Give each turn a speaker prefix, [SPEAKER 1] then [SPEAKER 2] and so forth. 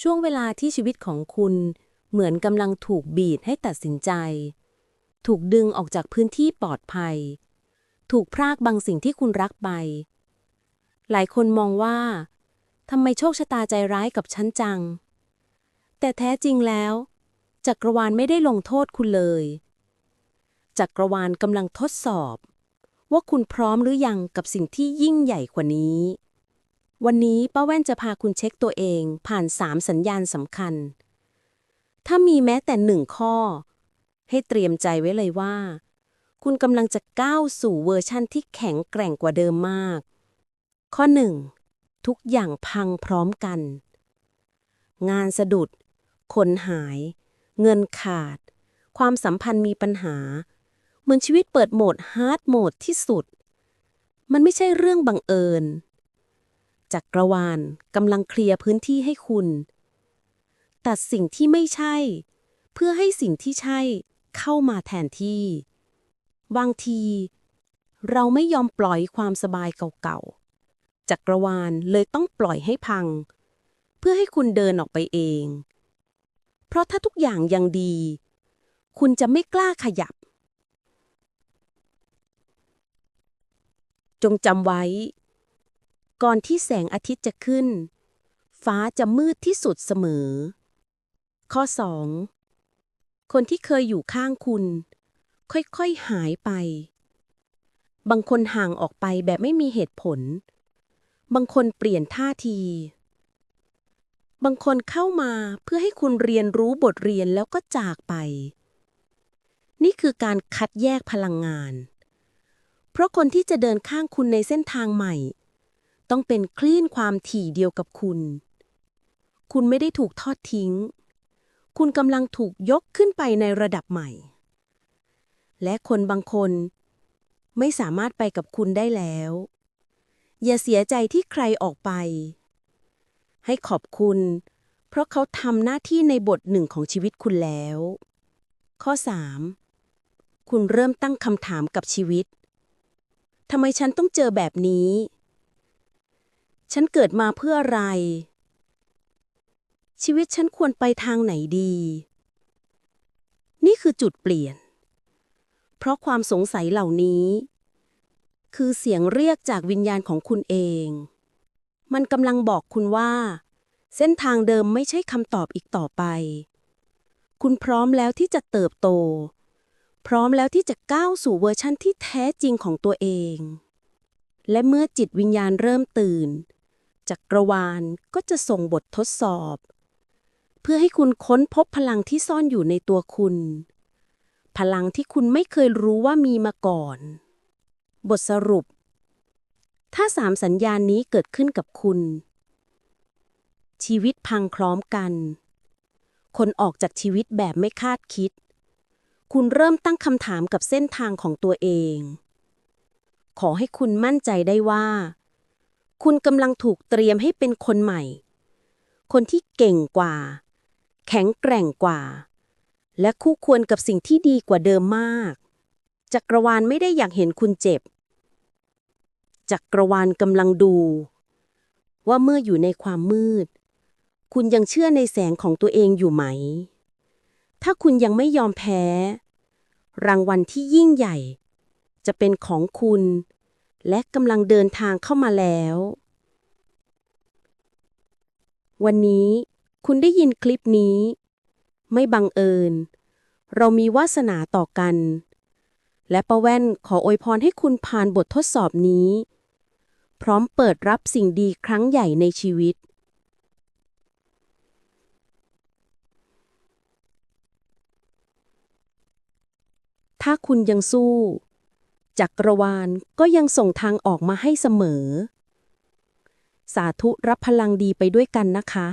[SPEAKER 1] ช่วงเวลาที่ชีวิตของคุณเหมือนกำลังถูกบีบให้ตัดสินใจ ถูกดึงออกจากพื้นที่ปลอดภัย ถูกพรากบางสิ่งที่คุณรักไป หลายคนมองว่าทำไมโชคชะตาใจร้ายกับฉันจัง แต่แท้จริงแล้วจักรวาลไม่ได้ลงโทษคุณเลย จักรวาลกำลังทดสอบ ว่าคุณพร้อมหรือยังกับสิ่งที่ยิ่งใหญ่กว่านี้ วันนี้ป้าแว่นจะพาคุณเช็คตัวเองผ่านสามสัญญาณสำคัญ ถ้ามีแม้แต่หนึ่งข้อ ให้เตรียมใจไว้เลยว่า คุณกำลังจะก้าวสู่เวอร์ชั่นที่แข็งแกร่งกว่าเดิมมาก ข้อหนึ่งทุกอย่างพังพร้อมกัน งานสะดุด คนหาย เงินขาด ความสัมพันธ์มีปัญหา เหมือนชีวิตเปิดโหมดฮาร์ดโหมดที่สุด มันไม่ใช่เรื่องบังเอิญ จักรวาลกำลังเคลียร์พื้นที่ให้คุณ ตัดสิ่งที่ไม่ใช่ เพื่อให้สิ่งที่ใช่เข้ามาแทนที่ บางที เราไม่ยอมปล่อยความสบายเก่าๆ จักรวาลเลยต้องปล่อยให้พัง เพื่อให้คุณเดินออกไปเอง เพราะถ้าทุกอย่างยังดี คุณจะไม่กล้าขยับ จงจำไว้ ก่อนที่แสงอาทิตย์จะขึ้น ฟ้าจะมืดที่สุดเสมอ ข้อ 2. คนที่เคยอยู่ข้างคุณ ค่อยๆหายไป บางคนห่างออกไปแบบไม่มีเหตุผล บางคนเปลี่ยนท่าที บางคนเข้ามาเพื่อให้คุณเรียนรู้บทเรียนแล้วก็จากไป นี่คือการคัดแยกพลังงาน เพราะคนที่จะเดินข้างคุณในเส้นทางใหม่ ต้องเป็นคลื่นความถี่เดียวกับคุณ คุณไม่ได้ถูกทอดทิ้ง คุณกำลังถูกยกขึ้นไปในระดับใหม่ และคนบางคน ไม่สามารถไปกับคุณได้แล้ว อย่าเสียใจที่ใครออกไป ให้ขอบคุณ เพราะเขาทำหน้าที่ในบทหนึ่งของชีวิตคุณแล้ว ข้อ 3. คุณเริ่มตั้งคำถามกับชีวิตทำไมฉันต้องเจอแบบนี้ ฉันเกิดมาเพื่ออะไร ชีวิตฉันควรไปทางไหนดี นี่คือจุดเปลี่ยน เพราะความสงสัยเหล่านี้ คือเสียงเรียกจากวิญญาณของคุณเอง มันกำลังบอกคุณว่า เส้นทางเดิมไม่ใช่คำตอบอีกต่อไป คุณพร้อมแล้วที่จะเติบโต พร้อมแล้วที่จะก้าวสู่เวอร์ชั่นที่แท้จริงของตัวเองและเมื่อจิตวิญญาณเริ่มตื่น จักรวาลก็จะส่งบททดสอบ เพื่อให้คุณค้นพบพลังที่ซ่อนอยู่ในตัวคุณ พลังที่คุณไม่เคยรู้ว่ามีมาก่อน บทสรุป ถ้าสามสัญญาณนี้เกิดขึ้นกับคุณ ชีวิตพังคล้อมกัน คนออกจากชีวิตแบบไม่คาดคิด คุณเริ่มตั้งคำถามกับเส้นทางของตัวเอง ขอให้คุณมั่นใจได้ว่า คุณกำลังถูกเตรียมให้เป็นคนใหม่ คนที่เก่งกว่า แข็งแกร่งกว่า และคู่ควรกับสิ่งที่ดีกว่าเดิมมาก จักรวาลไม่ได้อยากเห็นคุณเจ็บ จักรวาลกำลังดู ว่าเมื่ออยู่ในความมืด คุณยังเชื่อในแสงของตัวเองอยู่ไหม ถ้าคุณยังไม่ยอมแพ้ รางวัลที่ยิ่งใหญ่ จะเป็นของคุณ และกำลังเดินทางเข้ามาแล้ว วันนี้คุณได้ยินคลิปนี้ ไม่บังเอิญ เรามีวาสนาต่อกัน และป้าแว่นขออวยพรให้คุณผ่านบททดสอบนี้ พร้อมเปิดรับสิ่งดีครั้งใหญ่ในชีวิต ถ้าคุณยังสู้ จักรวาลก็ยังส่งทางออกมาให้เสมอ สาธุรับพลังดีไปด้วยกันนะคะ